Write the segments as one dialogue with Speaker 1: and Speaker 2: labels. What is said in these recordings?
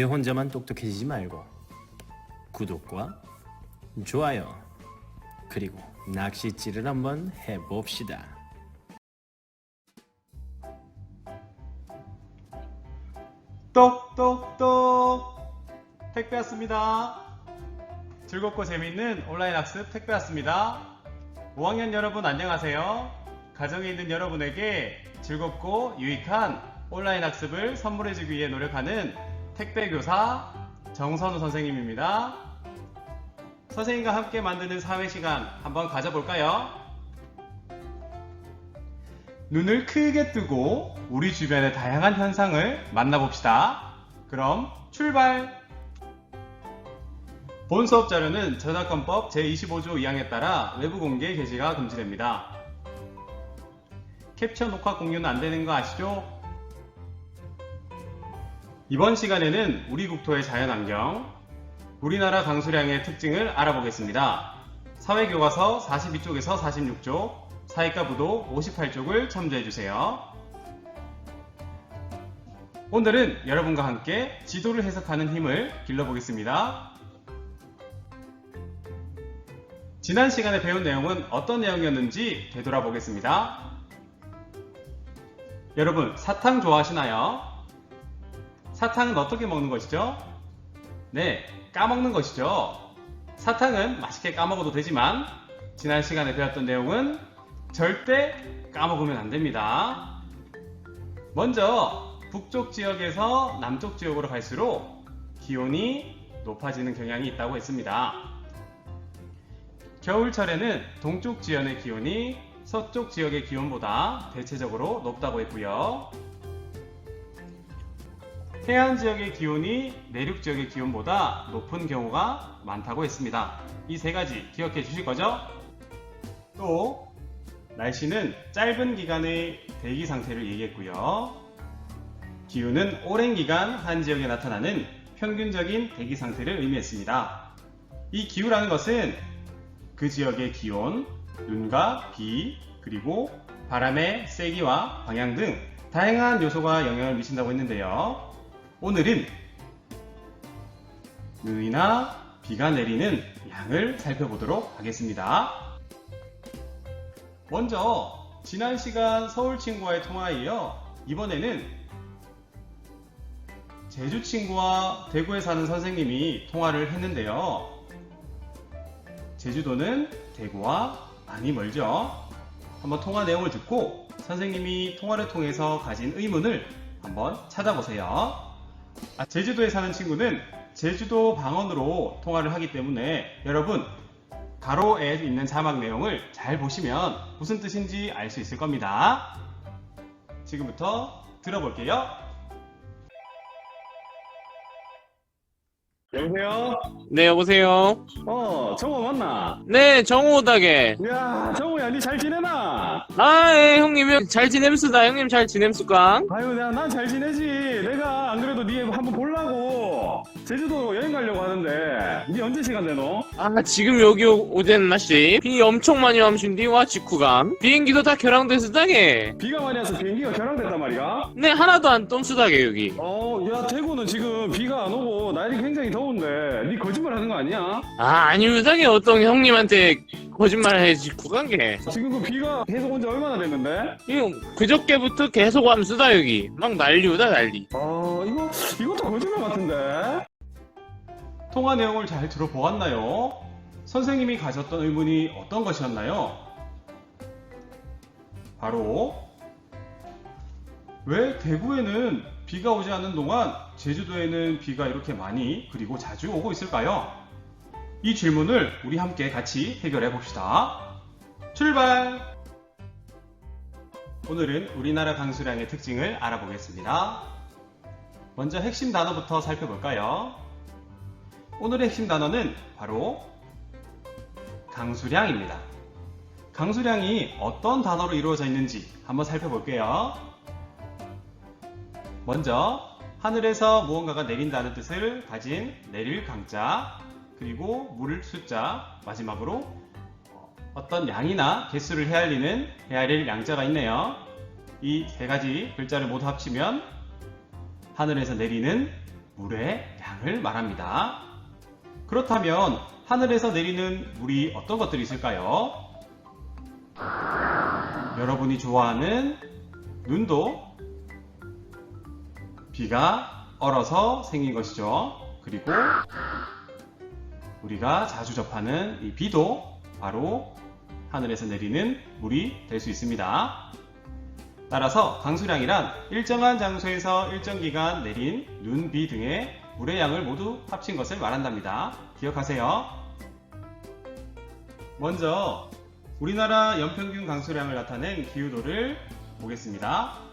Speaker 1: 내 혼자만 똑똑해지지 말고 구독과 좋아요 그리고 낚시질을 한번 해봅시다.
Speaker 2: 똑똑똑 택배 왔습니다. 즐겁고 재미있는 온라인 학습 택배 왔습니다. 5학년 여러분 안녕하세요. 가정에 있는 여러분에게 즐겁고 유익한 온라인 학습을 선물해주기 위해 노력하는 택배 교사 정선우 선생님입니다. 선생님과 함께 만드는 사회 시간 한번 가져볼까요? 눈을 크게 뜨고 우리 주변의 다양한 현상을 만나봅시다. 그럼 출발! 본 수업 자료는 저작권법 제25조 2항에 따라 외부 공개 게시가 금지됩니다. 캡처 녹화 공유는 안 되는 거 아시죠? 이번 시간에는 우리 국토의 자연환경, 우리나라 강수량의 특징을 알아보겠습니다. 사회교과서 42쪽에서 46쪽, 사회과 부도 58쪽을 참조해주세요. 오늘은 여러분과 함께 지도를 해석하는 힘을 길러보겠습니다. 지난 시간에 배운 내용은 어떤 내용이었는지 되돌아보겠습니다. 여러분, 사탕 좋아하시나요? 사탕은 어떻게 먹는 것이죠? 네, 까먹는 것이죠. 사탕은 맛있게 까먹어도 되지만, 지난 시간에 배웠던 내용은 절대 까먹으면 안 됩니다. 먼저, 북쪽 지역에서 남쪽 지역으로 갈수록 기온이 높아지는 경향이 있다고 했습니다. 겨울철에는 동쪽 지역의 기온이 서쪽 지역의 기온보다 대체적으로 높다고 했고요. 해안 지역의 기온이 내륙 지역의 기온보다 높은 경우가 많다고 했습니다. 이 세 가지 기억해 주실 거죠? 또 날씨는 짧은 기간의 대기 상태를 얘기했고요. 기후는 오랜 기간 한 지역에 나타나는 평균적인 대기 상태를 의미했습니다. 이 기후라는 것은 그 지역의 기온, 눈과 비, 그리고 바람의 세기와 방향 등 다양한 요소가 영향을 미친다고 했는데요. 오늘은 눈이나 비가 내리는 양을 살펴보도록 하겠습니다. 먼저 지난 시간 서울 친구와의 통화에 이어 이번에는 제주 친구와 대구에 사는 선생님이 통화를 했는데요. 제주도는 대구와 많이 멀죠. 한번 통화 내용을 듣고 선생님이 통화를 통해서 가진 의문을 한번 찾아보세요. 아, 제주도에 사는 친구는 제주도 방언으로 통화를 하기 때문에 여러분 가로에 있는 자막 내용을 잘 보시면 무슨 뜻인지 알 수 있을 겁니다. 지금부터 들어볼게요.
Speaker 3: 여보세요?
Speaker 4: 네, 여보세요?
Speaker 3: 어, 정호 맞나?
Speaker 4: 네, 정우 다게.
Speaker 3: 야, 정호야, 니 잘 지내나?
Speaker 4: 아, 예, 형님, 잘 지냄수다. 형님 잘 지냄수까?
Speaker 3: 아유, 내가 난잘 지내지. 내가 안 그래도 니 한번 보려고 제주도 여행 가려고 하는데, 니 언제 시간 되노?
Speaker 4: 아, 지금 여기 오- 오젠 마씨. 비 엄청 많이 맘신디 와, 직후감. 비행기도 다 결항됐수다게.
Speaker 3: 비가 많이 와서 비행기가 결항됐단 말이야?
Speaker 4: 네, 하나도 안 똥수다게, 여기.
Speaker 3: 어, 야, 대구는 지금 비가 안 오고 날이 굉장히 더 운데, 니 거짓말 하는 거 아니야?
Speaker 4: 아, 아니우다게 어떤 형님한테 거짓말 해, 직후간 게.
Speaker 3: 지금 그 비가 계속 온 지 얼마나 됐는데?
Speaker 4: 이거 그저께부터 계속 맘수다, 여기. 막 난리우다, 난리.
Speaker 3: 어, 이거, 이것도 거짓말 같은데?
Speaker 2: 통화 내용을 잘 들어보았나요? 선생님이 가졌던 의문이 어떤 것이었나요? 바로 왜 대구에는 비가 오지 않는 동안 제주도에는 비가 이렇게 많이 그리고 자주 오고 있을까요? 이 질문을 우리 함께 같이 해결해 봅시다. 출발! 오늘은 우리나라 강수량의 특징을 알아보겠습니다. 먼저 핵심 단어부터 살펴볼까요? 오늘의 핵심 단어는 바로 강수량입니다. 강수량이 어떤 단어로 이루어져 있는지 한번 살펴볼게요. 먼저 하늘에서 무언가가 내린다는 뜻을 가진 내릴 강자, 그리고 물 숫자, 마지막으로 어떤 양이나 개수를 헤아리는 헤아릴 양자가 있네요. 이 세 가지 글자를 모두 합치면 하늘에서 내리는 물의 양을 말합니다. 그렇다면 하늘에서 내리는 물이 어떤 것들이 있을까요? 여러분이 좋아하는 눈도 비가 얼어서 생긴 것이죠. 그리고 우리가 자주 접하는 이 비도 바로 하늘에서 내리는 물이 될 수 있습니다. 따라서 강수량이란 일정한 장소에서 일정 기간 내린 눈, 비 등의 물의 양을 모두 합친 것을 말한답니다. 기억하세요. 먼저 우리나라 연평균 강수량을 나타낸 기후도를 보겠습니다.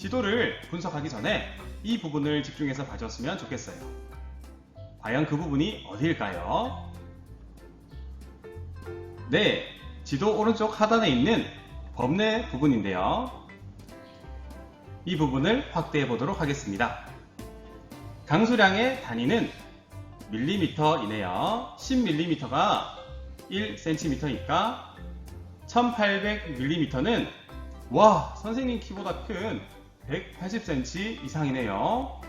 Speaker 2: 지도를 분석하기 전에 이 부분을 집중해서 봐줬으면 좋겠어요. 과연 그 부분이 어디일까요? 네, 지도 오른쪽 하단에 있는 범례 부분인데요. 이 부분을 확대해 보도록 하겠습니다. 강수량의 단위는 밀리미터이네요. 10mm가 1cm니까 1800mm는 와, 선생님 키보다 큰 180cm 이상이네요.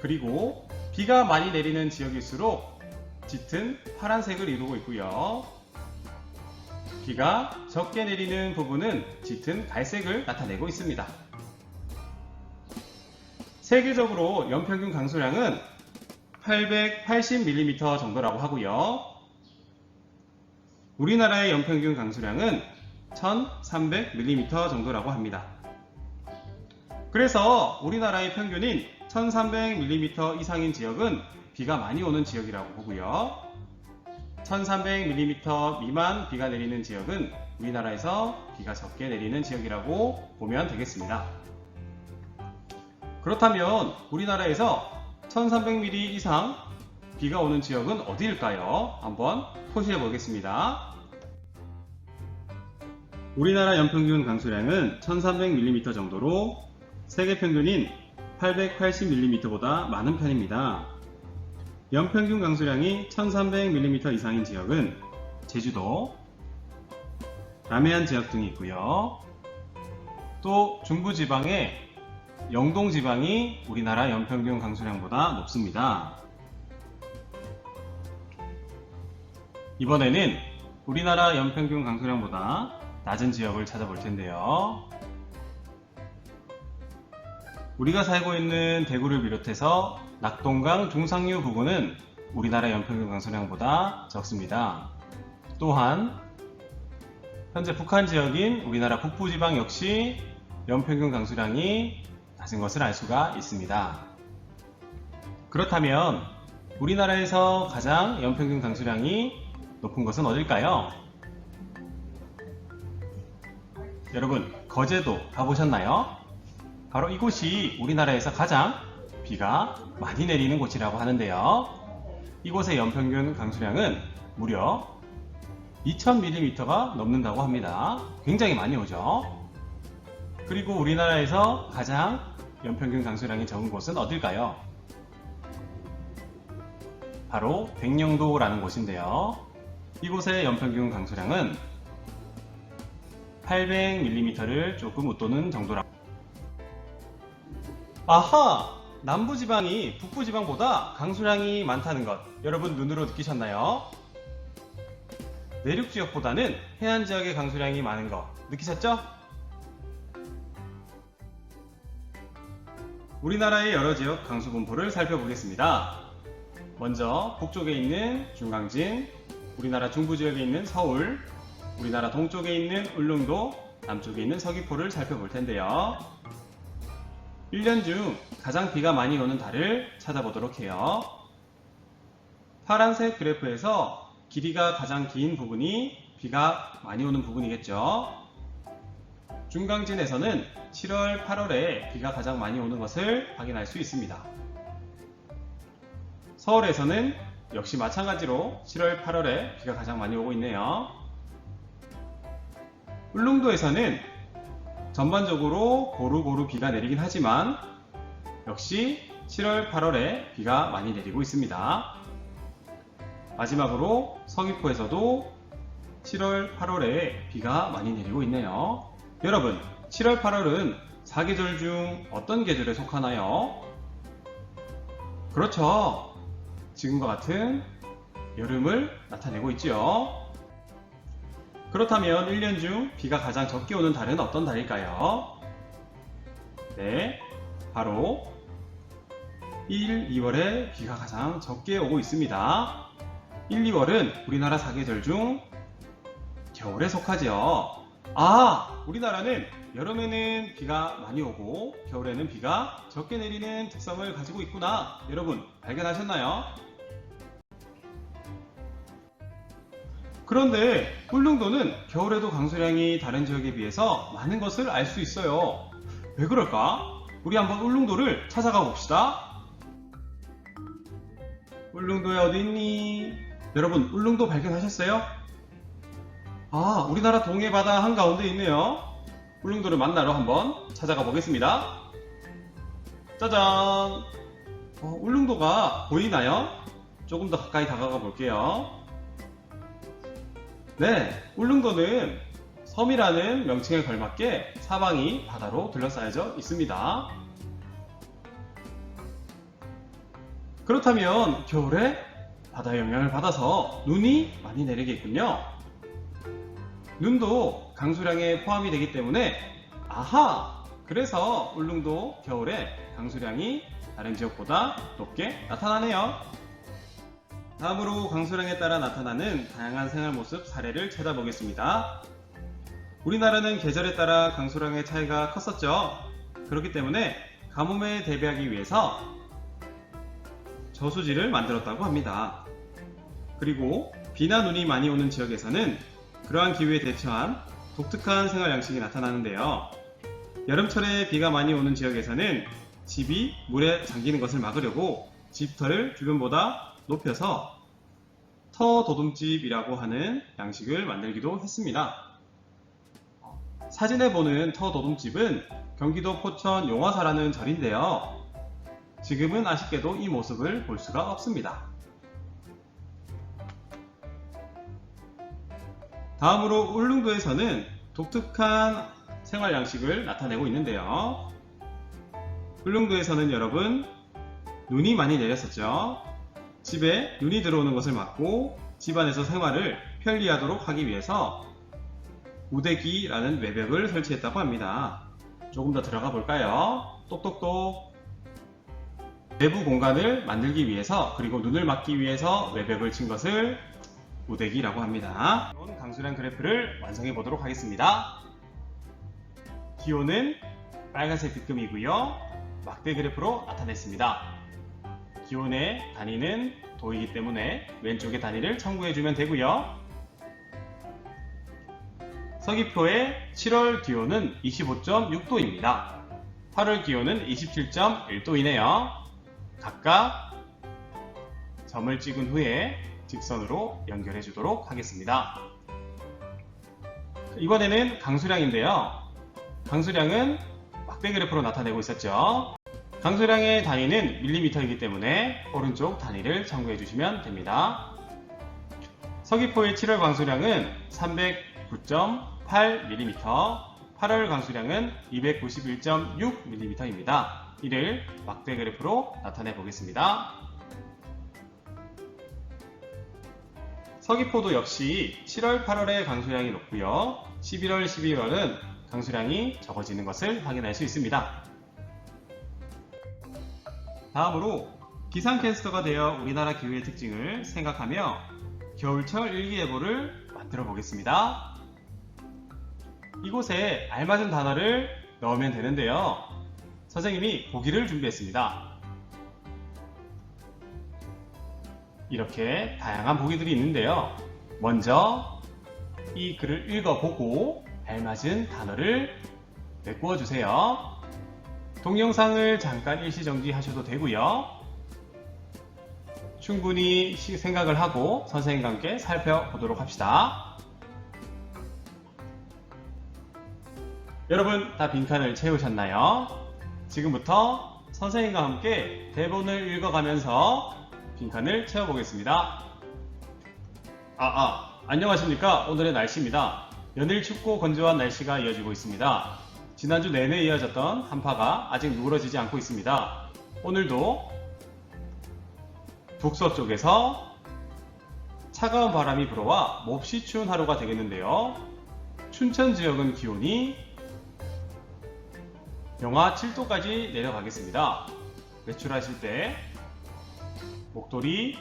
Speaker 2: 그리고 비가 많이 내리는 지역일수록 짙은 파란색을 이루고 있고요. 비가 적게 내리는 부분은 짙은 갈색을 나타내고 있습니다. 세계적으로 연평균 강수량은 880mm 정도라고 하고요. 우리나라의 연평균 강수량은 1300mm 정도라고 합니다. 그래서 우리나라의 평균인 1300mm 이상인 지역은 비가 많이 오는 지역이라고 보고요. 1300mm 미만 비가 내리는 지역은 우리나라에서 비가 적게 내리는 지역이라고 보면 되겠습니다. 그렇다면 우리나라에서 1300mm 이상 비가 오는 지역은 어디일까요? 한번 표시해 보겠습니다. 우리나라 연평균 강수량은 1300mm 정도로 세계 평균인 880mm보다 많은 편입니다. 연평균 강수량이 1300mm 이상인 지역은 제주도, 남해안 지역 등이 있고요. 또 중부지방의 영동지방이 우리나라 연평균 강수량보다 높습니다. 이번에는 우리나라 연평균 강수량보다 낮은 지역을 찾아볼 텐데요. 우리가 살고 있는 대구를 비롯해서 낙동강 중상류 부근은 우리나라 연평균 강수량보다 적습니다. 또한 현재 북한 지역인 우리나라 북부 지방 역시 연평균 강수량이 낮은 것을 알 수가 있습니다. 그렇다면 우리나라에서 가장 연평균 강수량이 높은 것은 어딜까요? 여러분, 거제도 가보셨나요? 바로 이곳이 우리나라에서 가장 비가 많이 내리는 곳이라고 하는데요. 이곳의 연평균 강수량은 무려 2000mm가 넘는다고 합니다. 굉장히 많이 오죠. 그리고 우리나라에서 가장 연평균 강수량이 적은 곳은 어딜까요? 바로 백령도라는 곳인데요. 이곳의 연평균 강수량은 800mm를 조금 웃도는 정도라고 아하! 남부지방이 북부지방보다 강수량이 많다는 것 여러분 눈으로 느끼셨나요? 내륙 지역보다는 해안 지역의 강수량이 많은 거 느끼셨죠? 우리나라의 여러 지역 강수 분포를 살펴보겠습니다. 먼저 북쪽에 있는 중강진, 우리나라 중부 지역에 있는 서울, 우리나라 동쪽에 있는 울릉도, 남쪽에 있는 서귀포를 살펴볼 텐데요. 1년 중 가장 비가 많이 오는 달을 찾아보도록 해요. 파란색 그래프에서 길이가 가장 긴 부분이 비가 많이 오는 부분이겠죠. 중강진에서는 7월, 8월에 비가 가장 많이 오는 것을 확인할 수 있습니다. 서울에서는 역시 마찬가지로 7월, 8월에 비가 가장 많이 오고 있네요. 울릉도에서는 전반적으로 고루고루 비가 내리긴 하지만 역시 7월, 8월에 비가 많이 내리고 있습니다. 마지막으로 서귀포에서도 7월, 8월에 비가 많이 내리고 있네요. 여러분, 7월, 8월은 사계절 중 어떤 계절에 속하나요? 그렇죠. 지금과 같은 여름을 나타내고 있지요. 그렇다면 1년 중 비가 가장 적게 오는 달은 어떤 달일까요? 네, 바로 1, 2월에 비가 가장 적게 오고 있습니다. 1, 2월은 우리나라 사계절 중 겨울에 속하지요. 아, 우리나라는 여름에는 비가 많이 오고 겨울에는 비가 적게 내리는 특성을 가지고 있구나. 여러분 발견하셨나요? 그런데 울릉도는 겨울에도 강수량이 다른 지역에 비해서 많은 것을 알 수 있어요. 왜 그럴까? 우리 한번 울릉도를 찾아가 봅시다. 울릉도에 어디 있니? 여러분 울릉도 발견하셨어요? 아, 우리나라 동해 바다 한가운데 있네요. 울릉도를 만나러 한번 찾아가 보겠습니다. 짜잔! 어, 울릉도가 보이나요? 조금 더 가까이 다가가 볼게요. 네, 울릉도는 섬이라는 명칭에 걸맞게 사방이 바다로 둘러싸여져 있습니다. 그렇다면 겨울에 바다의 영향을 받아서 눈이 많이 내리겠군요. 눈도 강수량에 포함이 되기 때문에 아하! 그래서 울릉도 겨울에 강수량이 다른 지역보다 높게 나타나네요. 다음으로 강수량에 따라 나타나는 다양한 생활 모습 사례를 찾아보겠습니다. 우리나라는 계절에 따라 강수량의 차이가 컸었죠. 그렇기 때문에 가뭄에 대비하기 위해서 저수지를 만들었다고 합니다. 그리고 비나 눈이 많이 오는 지역에서는 그러한 기후에 대처한 독특한 생활 양식이 나타나는데요. 여름철에 비가 많이 오는 지역에서는 집이 물에 잠기는 것을 막으려고 집터를 주변보다 높여서 터 도둠집이라고 하는 양식을 만들기도 했습니다. 사진에 보는 터 도둠집은 경기도 포천 용화사라는 절인데요. 지금은 아쉽게도 이 모습을 볼 수가 없습니다. 다음으로 울릉도에서는 독특한 생활 양식을 나타내고 있는데요. 울릉도에서는 여러분 눈이 많이 내렸었죠. 집에 눈이 들어오는 것을 막고 집안에서 생활을 편리하도록 하기 위해서 우대기라는 외벽을 설치했다고 합니다. 조금 더 들어가 볼까요? 똑똑똑. 내부 공간을 만들기 위해서 그리고 눈을 막기 위해서 외벽을 친 것을 우대기라고 합니다. 이런 강수량 그래프를 완성해 보도록 하겠습니다. 기온은 빨간색 빗금이고요. 막대 그래프로 나타냈습니다. 기온의 단위는 도이기 때문에 왼쪽의 단위를 참고해주면 되고요. 서귀포의 7월 기온은 25.6도입니다. 8월 기온은 27.1도이네요. 각각 점을 찍은 후에 직선으로 연결해 주도록 하겠습니다. 이번에는 강수량인데요. 강수량은 막대 그래프로 나타내고 있었죠. 강수량의 단위는 밀리미터이기 때문에 오른쪽 단위를 참고해 주시면 됩니다. 서귀포의 7월 강수량은 309.8mm, 8월 강수량은 291.6mm입니다. 이를 막대 그래프로 나타내 보겠습니다. 서귀포도 역시 7월, 8월에 강수량이 높고요. 11월, 12월은 강수량이 적어지는 것을 확인할 수 있습니다. 다음으로 기상캐스터가 되어 우리나라 기후의 특징을 생각하며 겨울철 일기예보를 만들어 보겠습니다. 이곳에 알맞은 단어를 넣으면 되는데요. 선생님이 보기를 준비했습니다. 이렇게 다양한 보기들이 있는데요. 먼저 이 글을 읽어보고 알맞은 단어를 메꾸어 주세요. 동영상을 잠깐 일시정지 하셔도 되고요. 충분히 시- 생각을 하고 선생님과 함께 살펴보도록 합시다. 여러분 다 빈칸을 채우셨나요? 지금부터 선생님과 함께 대본을 읽어가면서 빈칸을 채워보겠습니다. 아, 아, 안녕하십니까. 오늘의 날씨입니다. 연일 춥고 건조한 날씨가 이어지고 있습니다. 지난주 내내 이어졌던 한파가 아직 누그러지지 않고 있습니다. 오늘도 북서 쪽에서 차가운 바람이 불어와 몹시 추운 하루가 되겠는데요. 춘천 지역은 기온이 영하 7도까지 내려가겠습니다. 외출하실 때 목도리,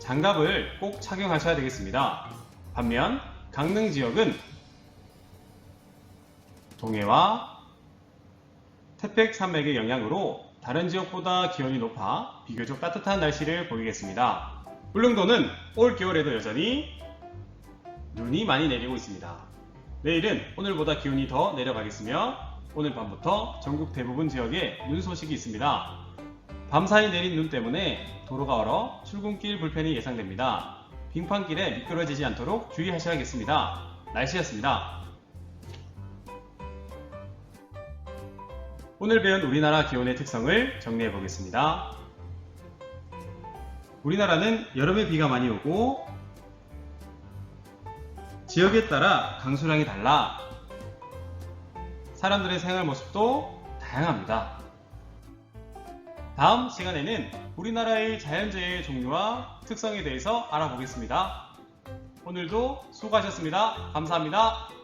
Speaker 2: 장갑을 꼭 착용하셔야 되겠습니다. 반면 강릉 지역은 동해와 태백 산맥의 영향으로 다른 지역보다 기온이 높아 비교적 따뜻한 날씨를 보이겠습니다. 울릉도는 올 겨울에도 여전히 눈이 많이 내리고 있습니다. 내일은 오늘보다 기온이 더 내려가겠으며 오늘 밤부터 전국 대부분 지역에 눈 소식이 있습니다. 밤사이 내린 눈 때문에 도로가 얼어 출근길 불편이 예상됩니다. 빙판길에 미끄러지지 않도록 주의하셔야겠습니다. 날씨였습니다. 오늘 배운 우리나라 기온의 특성을 정리해 보겠습니다. 우리나라는 여름에 비가 많이 오고 지역에 따라 강수량이 달라 사람들의 생활 모습도 다양합니다. 다음 시간에는 우리나라의 자연재해의 종류와 특성에 대해서 알아보겠습니다. 오늘도 수고하셨습니다. 감사합니다.